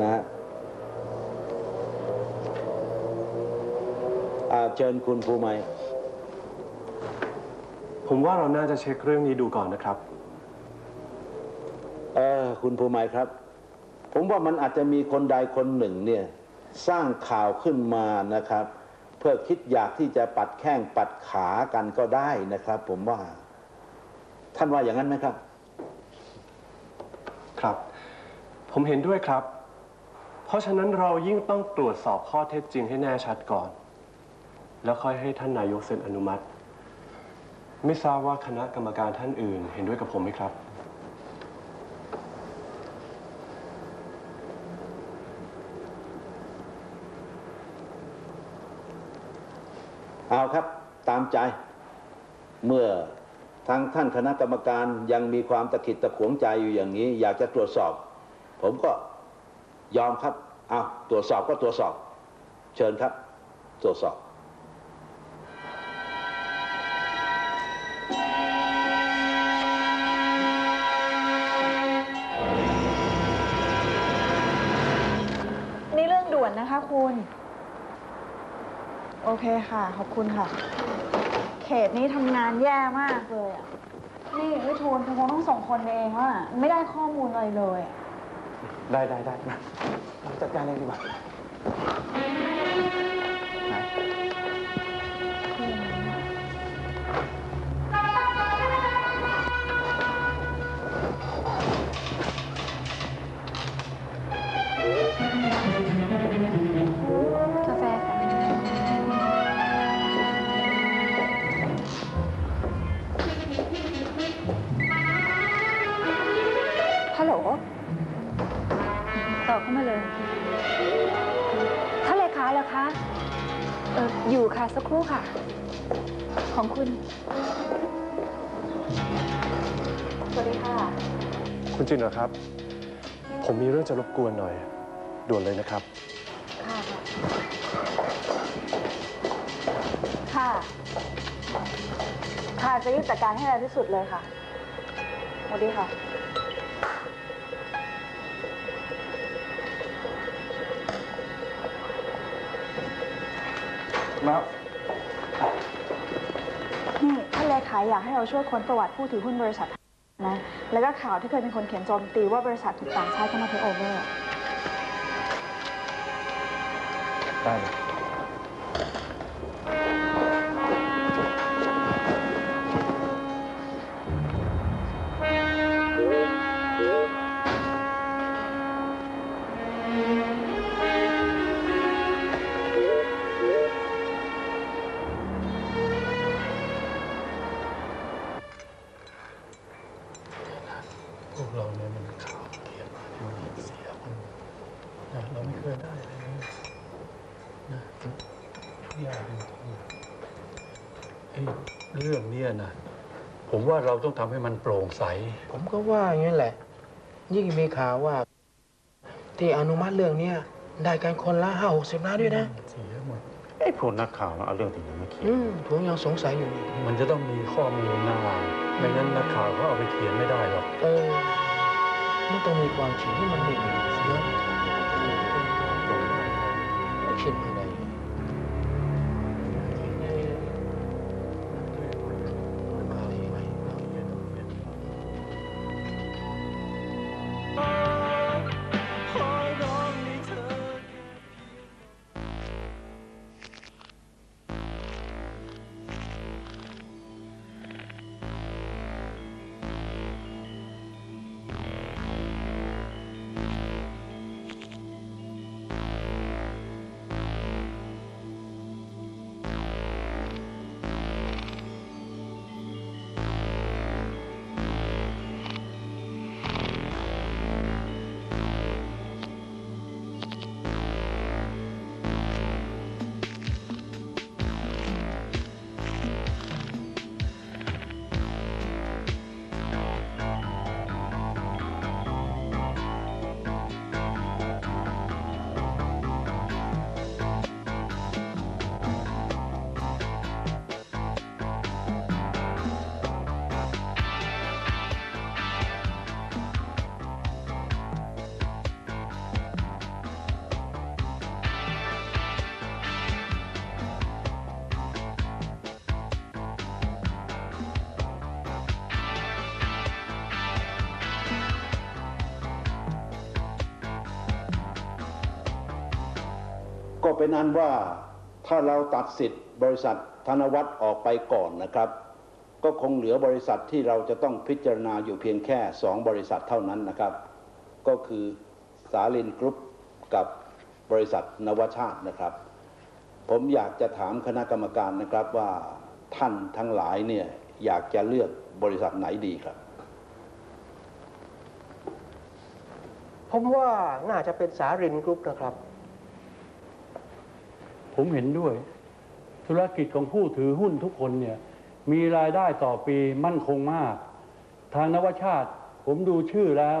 นะฮะอ่าเชิญคุณภูมิผมว่าเราน่าจะเช็คเรื่องนี้ดูก่อนนะครับ เออคุณภูมิครับ ผมว่ามันอาจจะมีคนใดคนหนึ่งเนี่ย สร้างข่าวขึ้นมานะครับ เพื่อคิดอยากที่จะปัดแข้งปัดขากันก็ได้นะครับ ผมว่า ท่านว่าอย่างนั้นไหมครับ ครับ ผมเห็นด้วยครับเพ ราะฉะนั้นเรายิ่งต้องตรวจสอบข้อเท็จจริงให้แน่ชัดก่อน แล้วค่อยให้ท่านนายกเซ็นอนุมัติ ไม่ทราบว่าคณะกรรมการท่านอื่น เห็นด้วยกับผมไหมครับ เอาครับตามใจ เมื่อทางท่านคณะกรรมการยังมีความตะขิดตะขวงใจอยู่อย่างนี้ อยากจะตรวจสอบ ผมก็ ยอมครับเอาตรวจสอบก็ตรวจสอบ เชิญครับ ตรวจสอบนี่เรื่องด่วนนะคะคุณ โอเคค่ะ ขอบคุณค่ะ เขตนี้ทำงานแย่มากเลยอะนี่วิทูลคุณคงต้องส่งคนไปเองว่า ไม่ได้ข้อมูลอะไรเลยอะ ได้ได้ได้มาจัดการเองดีกว่า อออยู่ค่ะ สักครู่ค่ะ ของคุณ สวัสดีค่ะ คุณจินเหรอครับ ผมมีเรื่องจะรบกวนหน่อย ด่วนเลยนะครับ ค่ะ ค่ะ ค่ะ จะรีบจัดการให้เร็วที่สุดเลยค่ะสวัสดีค่ะ อยากให้เราช่วยค้นประวัติผู้ถือหุ้นบริษัทนะแล้วก็ข่าวที่เคยเป็นคนเขียนโจมตีว่าบริษัทถูกต่างชาติเข้ามาเทคโอเวอร์ ได้เลย ว่าเราต้องทำให้มันโปร่งใส ผมก็ว่าอย่างนี้แหละ ยิ่งมีข่าวว่า ที่อนุมัติเรื่องเนี้ยได้กันคนละห้าหกสิบล้านด้วยนะเสียหมดไอ้พวกนักข่าวเอาเรื่องที่ไหนมาเขียนอืมผมยังสงสัยอยู่นี่มันจะต้องมีข้อมูลหน้าไม่งั้นนักข่าวเขาเอาไปเขียนไม่ได้หรอกเออมันต้องมีความจริงที่มันไม่มีเนอะ เป็นอันว่าถ้าเราตัดสิทธิ์บริษัทธนวัฒน์ออกไปก่อนนะครับ ก็คงเหลือบริษัทที่เราจะต้องพิจารณาอยู่เพียงแค่สองบริษัทเท่านั้นนะครับ ก็คือสาลินกรุ๊ปกับบริษัทนวชาตินะครับ ผมอยากจะถามคณะกรรมการนะครับว่าท่านทั้งหลายเนี่ยอยากจะเลือกบริษัทไหนดีครับ ผมว่าน่าจะเป็นสารินกรุ๊ปนะครับ ผมเห็นด้วย ธุรกิจของผู้ถือหุ้นทุกคนเนี่ยมีรายได้ต่อปีมั่นคงมาก ทางนวชาติ ผมดูชื่อแล้ว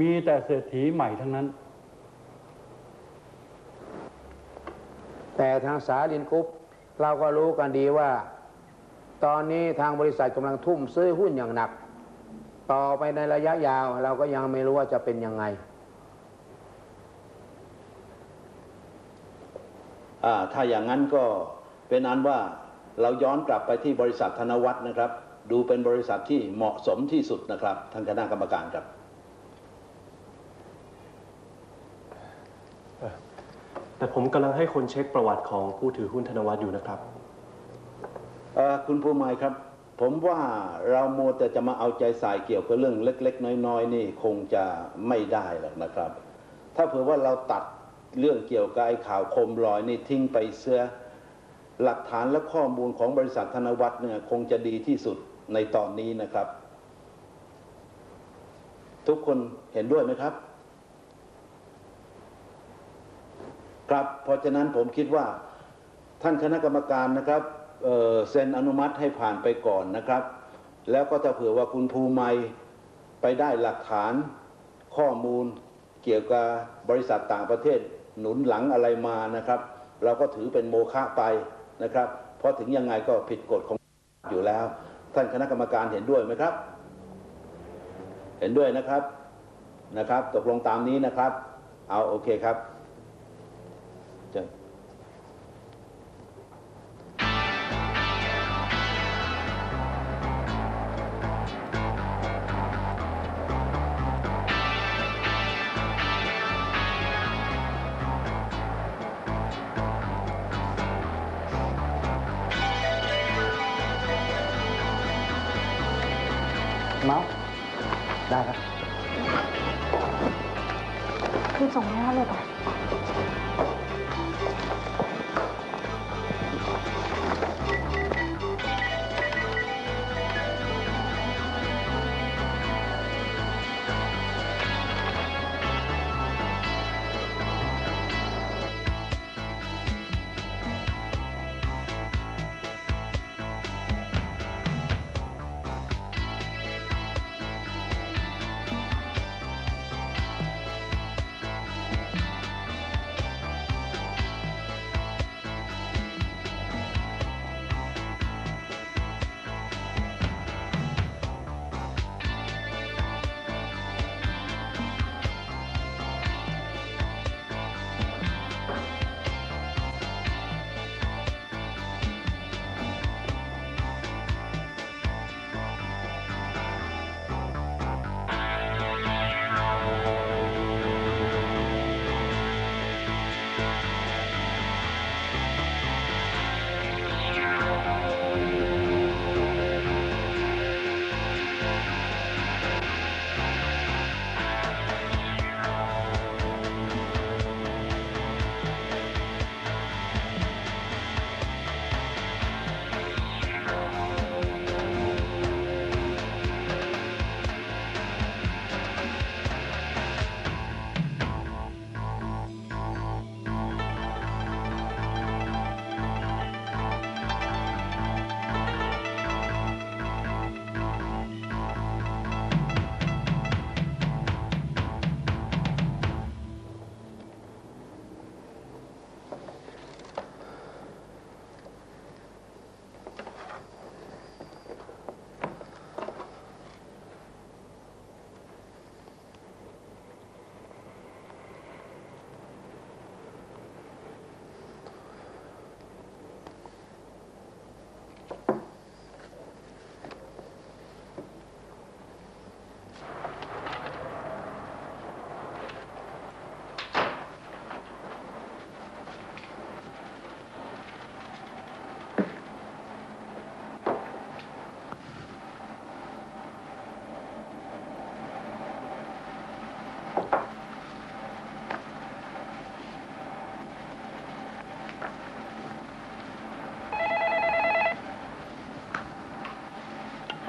มีแต่เศรษฐีใหม่ทั้งนั้น แต่ทางสาลินกรุ๊ปเราก็รู้กันดีว่า ตอนนี้ทางบริษัทกำลังทุ่มซื้อหุ้นอย่างหนัก ต่อไปในระยะยาวเราก็ยังไม่รู้ว่าจะเป็นยังไง อ่า ถ้าอย่างนั้นก็เป็นอันว่าเราย้อนกลับไปที่บริษัทธนวัฒน์นะครับ ดูเป็นบริษัทที่เหมาะสมที่สุดนะครับท่านคณะกรรมการครับแต่ผมกำลังให้คนเช็คประวัติของผู้ถือหุ้นธนวัฒน์อยู่นะครับเอ่อคุณผู้หมายครับ ผมว่าเราโมวแต่จะมาเอาใจใส่เกี่ยวกับเรื่องเล็ก ๆ น้อย ๆ นี่คงจะไม่ได้หรอกนะครับ ถ้าเผื่อว่าเราตัด เรื่องเกี่ยวกับไอ้ข่าวโคมลอยนี่ทิ้งไปเสียหลักฐานและข้อมูลของบริษัทธนวัฒน์เนี่ยคงจะดีที่สุดในตอนนี้นะครับ ทุกคนเห็นด้วยไหมครับ ครับเพราะฉะนั้นผมคิดว่าท่านคณะกรรมการนะครับเเซ็นอนุมัติให้ผ่านไปก่อนนะครับ แล้วก็ถ้าเผื่อว่าคุณภูมิไปได้หลักฐานข้อมูลเกี่ยวกับบริษัทต่างประเทศ หนุนหลังอะไรมานะครับ เราก็ถือเป็นโมฆะไปนะครับ เพราะถึงยังไงก็ผิดกฎของอยู่แล้ว ท่านคณะกรรมการเห็นด้วยไหมครับ เห็นด้วยนะครับนะครับ ตกลงตามนี้นะครับ เอาโอเคครับ เมาส์ได้ครับคุณส่งให้เขาเลยป่ะ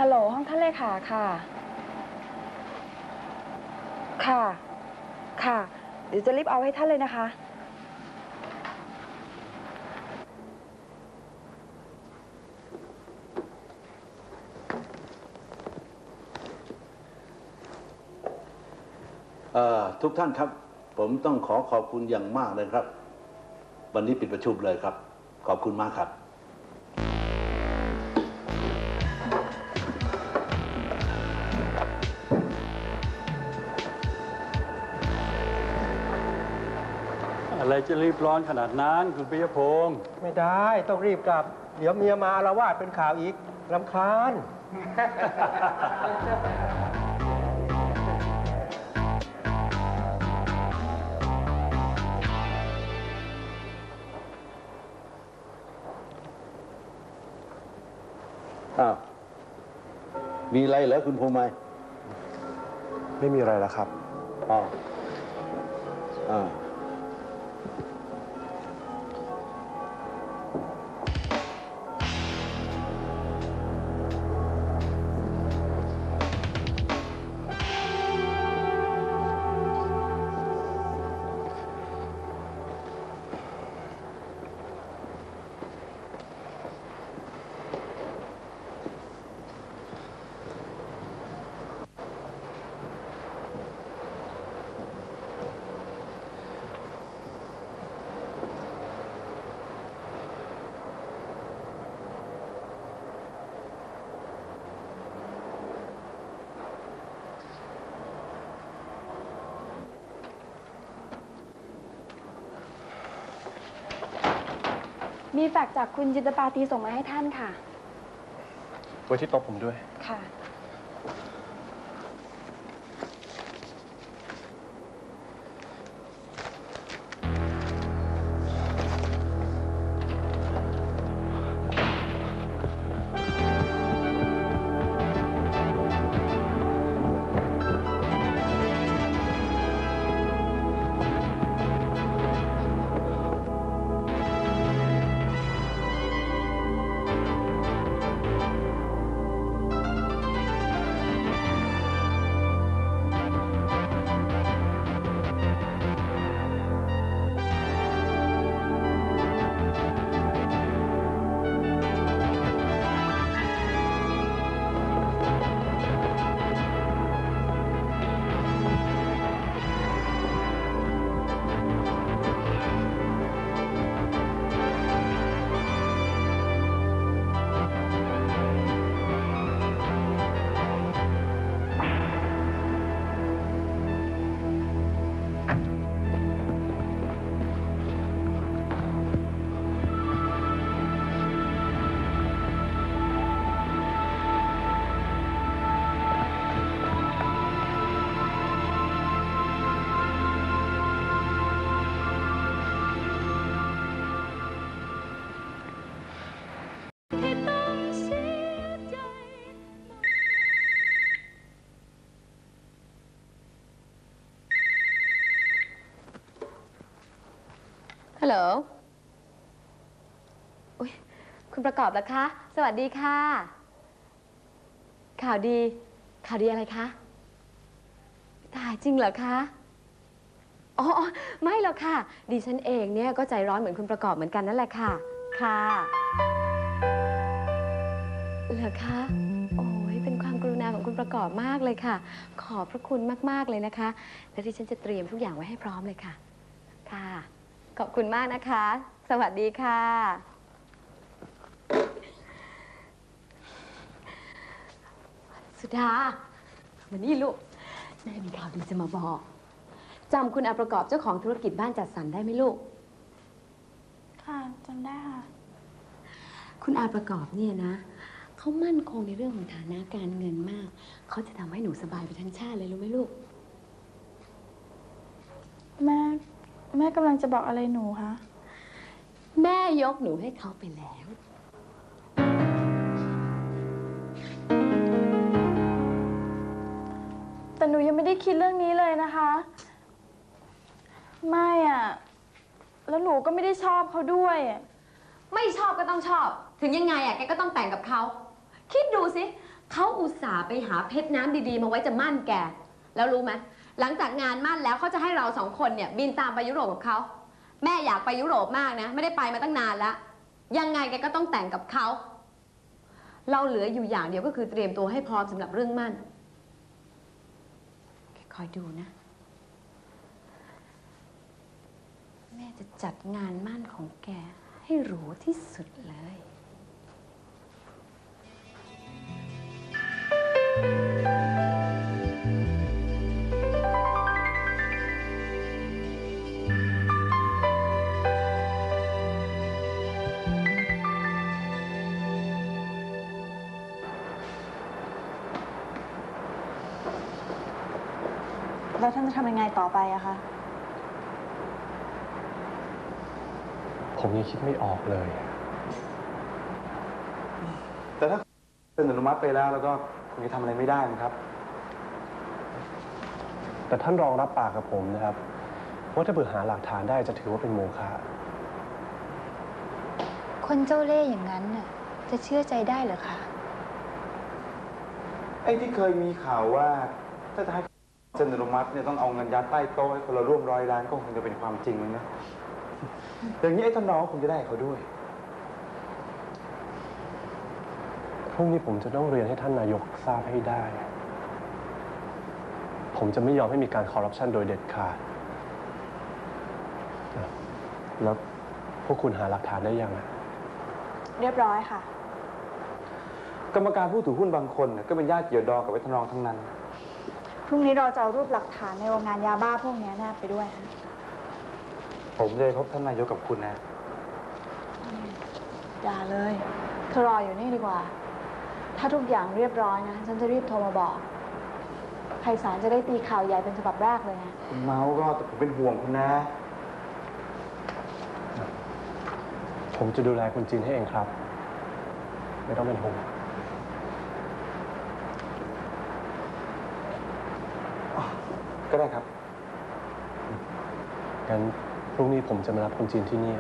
โห้องท่านเลขาค่ะ ค่ะ ค่ะ เดี๋ยวจะรีบเอาให้ท่านเลยนะคะ เอ่อทุกท่านครับ ผมต้องขอขอบคุณอย่างมากเลยครับ วันนี้ปิดประชุมเลยครับ ขอบคุณมากครับ จะรีบร้อนขนาดนั้น คุณปิยพงศ์ไม่ได้ต้องรีบกลับ เดี๋ยวเมียมาอาละวาดเป็นข่าวอีกรำคาญ อ้าว มีอะไรเหรอคุณภูมิไม่มีอะไรแล้วครับอ๋ออ่า มีแฟกซ์จากคุณจินตปาตีส่งมาให้ท่านค่ะ ไว้ที่โต๊ะผมด้วย ค่ะ ฮัลโหลอุ๊ยคุณประกอบแล้วคะ สวัสดีค่ะ ข่าวดี ข่าวดีอะไรคะ ตายจริงเหรอคะ อ๋อ ไม่หรอกค่ะ ดิฉันเองเนี่ยก็ใจร้อนเหมือนคุณประกอบเหมือนกันนั่นแหละค่ะ ค่ะเหรอคะโอ้ยเป็นความกรุณาของคุณประกอบมากเลยค่ะ ขอบพระคุณมากๆเลยนะคะ และดิฉันจะเตรียมทุกอย่างไว้ให้พร้อมเลยค่ะ ขอบคุณมากนะคะ สวัสดีค่ะ สุดามานี่ลูกแม่มีข่าวดีจะมาบอกจำคุณอาประกอบเจ้าของธุรกิจบ้านจัดสรรได้ไหมลูก ค่ะจำได้ค่ะ คุณอาประกอบเนี่ยนะ เขามั่นคงในเรื่องของฐานะการเงินมาก เขาจะทำให้หนูสบายไปทั้งชาติเลยรู้ไหมลูก แม่ แม่กำลังจะบอกอะไรหนูคะ แม่ยกหนูให้เขาไปแล้ว แต่หนูยังไม่ได้คิดเรื่องนี้เลยนะคะ ไม่อะแล้วหนูก็ไม่ได้ชอบเขาด้วยอะไม่ชอบก็ต้องชอบ ถึงยังไงอะแกก็ต้องแต่งกับเขา คิดดูสิ เขาอุตส่าห์ไปหาเพชรน้ำดีๆ มาไว้จะมั่นแก แล้วรู้ไหม หลังจากงานมั่นแล้วเขาจะให้เราสองคนเนี่ยบินตามไปยุโรปกับเขาแม่อยากไปยุโรปมากนะ ไม่ได้ไปมาตั้งนานแล้วยังไงแกก็ต้องแต่งกับเขา เราเหลืออยู่อย่างเดียวก็คือเตรียมตัวให้พร้อมสำหรับเรื่องมั่นแกคอยดูนะ แม่จะจัดงานมั่นของแกให้หรูที่สุดเลย แล้วท่านจะทำยังไงต่อไปอะคะ ผมยังคิดไม่ออกเลย แต่ถ้าเป็นอนุมัติไปแล้วแล้วก็คงจะทำอะไรไม่ได้นะครับ แต่ท่านรองรับปากกับผมนะครับ ว่าถ้าเผื่อหาหลักฐานได้จะถือว่าเป็นโมฆะคนเจ้าเล่ห์อย่างนั้นน่ะจะเชื่อใจได้เหรอคะ ไอ้ที่เคยมีข่าวว่า ถ้าจะให้ เซ็นอนุมัติเนี่ยต้องเอาเงินยัดใต้โต๊ะให้คนละร่วมร้อยล้านก็คงจะเป็นความจริงมั้งนะ อย่างนี้ไอ้ท่านน้องคงจะได้เขาด้วยพรุ่งนี้ผมจะต้องเรียนให้ท่านนายกทราบให้ได้ ผมจะไม่ยอมให้มีการคอร์รัปชันโดยเด็ดขาด แล้วพวกคุณหาหลักฐานได้ยังอะเรียบร้อยค่ะ กรรมการผู้ถือหุ้นบางคนน่ะก็เป็นญาติเกี่ยวดองกับไอ้ท่านรองทั้งนั้น พรุ่งนี้เราจะเอารูปหลักฐานในโรงงานยาบ้าพวกเนี้ยแนบไปด้วยค่ะผมจะไปพบท่านนายกกับคุณนะ อย่าเลยเธอรออยู่นี่ดีกว่า ถ้าทุกอย่างเรียบร้อยนะ ฉันจะรีบโทรมาบอก ไพศาลจะได้ตีข่าวใหญ่เป็นฉบับแรกเลยไงคุณเมาส์ก็แต่ผมเป็นห่วงคุณนะ ผมจะดูแลคุณจีนให้เองครับ ไม่ต้องเป็นห่วง ก็ได้ครับงั้นพรุ่งนี้ผมจะมารับคุณจีนที่นี่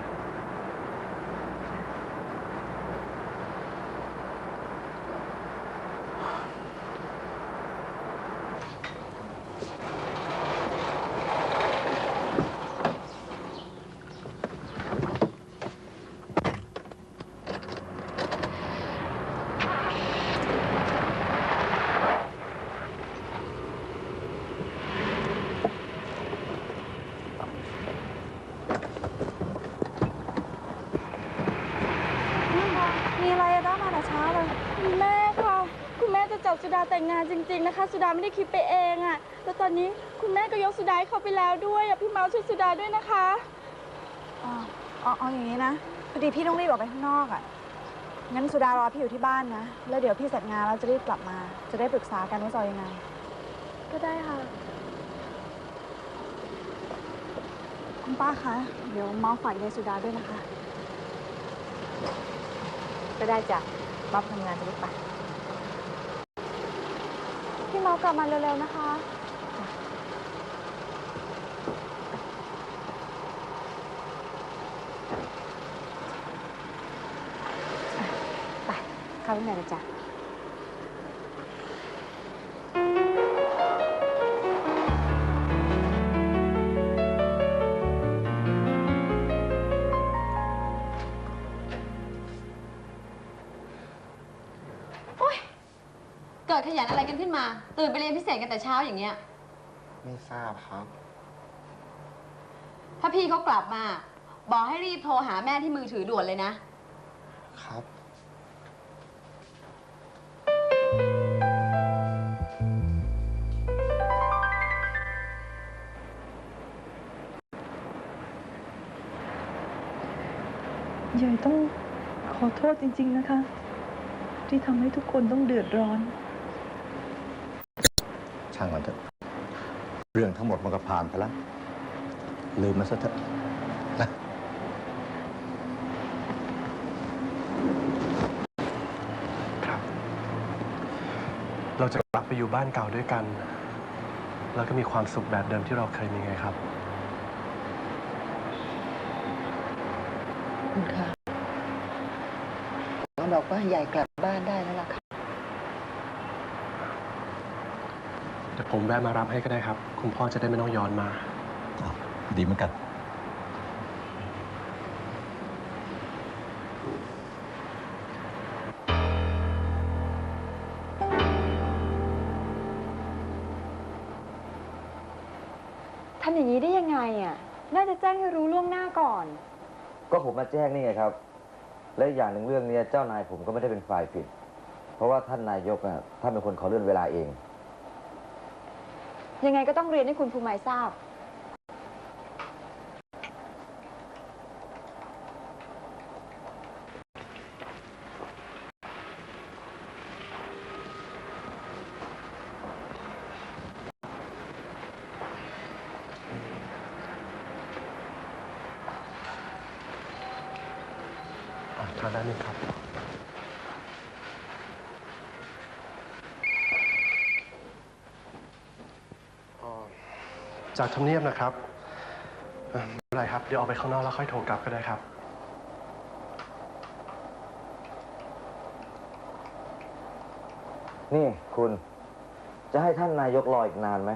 มีอะไรอะด้ามาแต่เช้าเลย คุณแม่ค่ะ คุณแม่จะจับ สุดาแต่งงานจริง ๆนะคะ สุดาไม่ได้คิดไปเองอะแล้วตอนนี้คุณแม่ก็ยกสุดาให้เขาไปแล้วด้วยอะพี่เมาช่วยสุดาด้วยนะคะอ๋ออ๋อเอาอย่างนี้นะพอดีพี่ต้องรีบออกไปข้างนอกอะงั้นสุดารอพี่อยู่ที่บ้านนะ แล้วเดี๋ยวพี่เสร็จงานแล้วจะรีบกลับมา จะได้ปรึกษากันว่าจะเอายังไง ก็ได้ค่ะ คุณป้าคะ เดี๋ยวเมาส์ฝากยายสุดาด้วยนะคะ ก็ได้จ้ะบ๊อบทำงานจะรีบไป พี่เมากลับมาเร็วๆนะคะ ไปเข้าข้างในเลยจ้ะ อะไรกันขึ้นมา ตื่นไปเรียนพิเศษกันแต่เช้าอย่างเงี้ย ไม่ทราบครับ ถ้าพี่เขากลับมา บอกให้รีบโทรหาแม่ที่มือถือด่วนเลยนะ ครับ ยายต้องขอโทษจริง ๆ นะคะ ที่ทำให้ทุกคนต้องเดือดร้อน ช่างมันเถอะ เรื่องทั้งหมดมันก็ผ่านไปแล้ว ลืมมันซะเถอะนะครับเราจะกลับไปอยู่บ้านเก่าด้วยกัน แล้วก็มีความสุขแบบเดิมที่เราเคยมีไงครับ คุณค่ะหมอบอกว่าใหญ่กลับบ้านได้แล้วล่ะค่ะ ผมแวะมารับให้ก็ได้ครับ คุณพ่อจะได้ไม่ต้องย้อนมา ดีเหมือนกัน ทำอย่างนี้ได้ยังไงอะ น่าจะแจ้งให้รู้ล่วงหน้าก่อน ก็ผมมาแจ้งนี่ไงครับ และอีกอย่างหนึ่งเรื่องเนี้ยเจ้านายผมก็ไม่ได้เป็นฝ่ายผิด เพราะว่าท่านนายกอะท่านเป็นคนขอเลื่อนเวลาเอง ยังไงก็ต้องเรียนให้คุณภูมิทราบ อะทานได้ไหมครับ อ๋อ จากทำเนียบนะครับไม่เป็นไรครับ เดี๋ยวออกไปข้างนอกแล้วค่อยโทรกลับก็ได้ครับ นี่คุณ จะให้ท่านนายกรออีกนานไหม